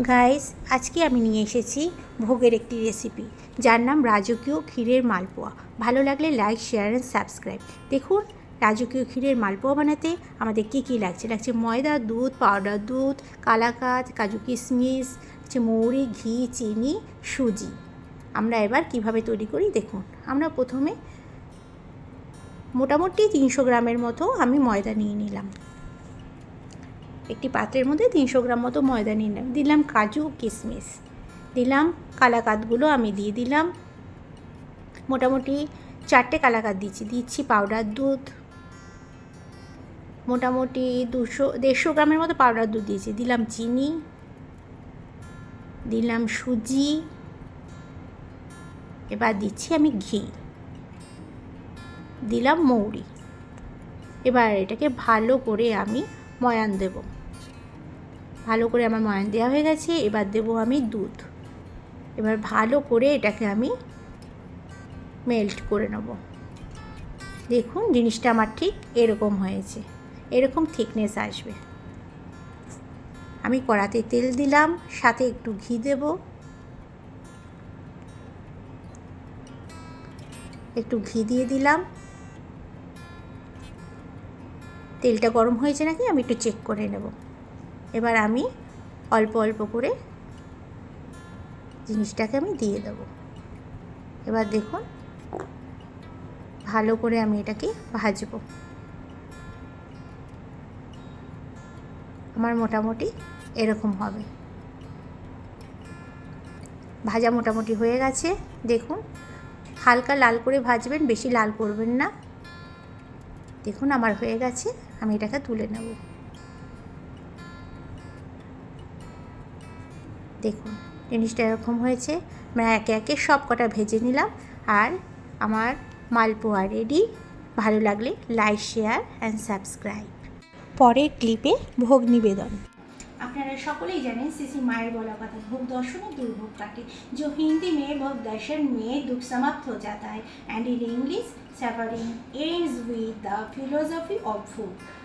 Guys আজকে আমি নিয়ে এসেছি ভোগের একটি রেসিপি যার নাম রাজকীয় ক্ষীরের মালপোয়া। ভালো লাগলে লাইক শেয়ার অ্যান্ড সাবস্ক্রাইব দেখুন, রাজকীয় ক্ষীরের মালপোয়া বানাতে আমাদের কী কী লাগছে? লাগছে ময়দা, দুধ পাউডার দুধ কালাকাত কাজু কিশমিশ, হচ্ছে মৌরি, ঘি, চিনি, সুজি। আমরা এবার কীভাবে তৈরি করি? দেখুন, আমরা প্রথমে মোটামুটি তিনশো গ্রামের মতো আমি ময়দা নিয়ে নিলাম। একটি পাত্রের মধ্যে তিনশো গ্রাম মতো ময়দা নিলাম দিলাম কাজু কিশমিশ দিলাম কালাকাতগুলো আমি দিয়ে দিলাম। মোটামুটি চারটে কালাকাত দিচ্ছি দিচ্ছি পাউডার দুধ। মোটামুটি দুশো, দেড়শো গ্রামের মতো পাউডার দুধ দিয়েছি। দিলাম চিনি। দিলাম সুজি। এবার দিচ্ছি আমি ঘি। দিলাম মৌরি। এবার এটাকে ভালো করে আমি ময়ান দেব। ভালো করে আমার ময়ান দেওয়া হয়ে গেছে, এবার দেব আমি দুধ। এবার ভালো করে এটাকে আমি মেল্ট করে নেব। দেখুন জিনিসটা আমার ঠিক এরকম হয়েছে, এরকম থিকনেস আসবে। আমি কড়াতে তেল দিলাম, সাথে একটু ঘি দেব। একটু ঘি দিয়ে দিলাম। তেলটা গরম হয়েছে নাকি আমি একটু চেক করে নেব। এবার আমি অল্প অল্প করে জিনিসটাকে আমি দিয়ে দেব। এবার দেখুন, ভালো করে আমি এটাকে ভাজবো। আমার মোটামুটি এরকম হবে। ভাজা মোটামুটি হয়ে গেছে। দেখুন, হালকা লাল করে ভাজবেন, বেশি লাল করবেন না। দেখুন, আমার হয়ে গেছে, আমি এটাকে তুলে নেব। দেখুন, জিনিসটা এরকম হয়েছে আমরা একে একে সব কটা ভেজে নিলাম, আর আমার মালপোয়া রেডি। ভালো লাগলে লাইক, শেয়ার অ্যান্ড সাবস্ক্রাইব পরের ক্লিপে ভোগ নিবেদন। আপনারা সকলেই জানেন সিসি মায়ের বলা কথা ভোগ দর্শনে দুর্ভোগ কাটে जो हिंदी में भोग दर्शन में दुख समाप्त हो जाता है and in English suffering ends with the philosophy of food